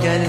gel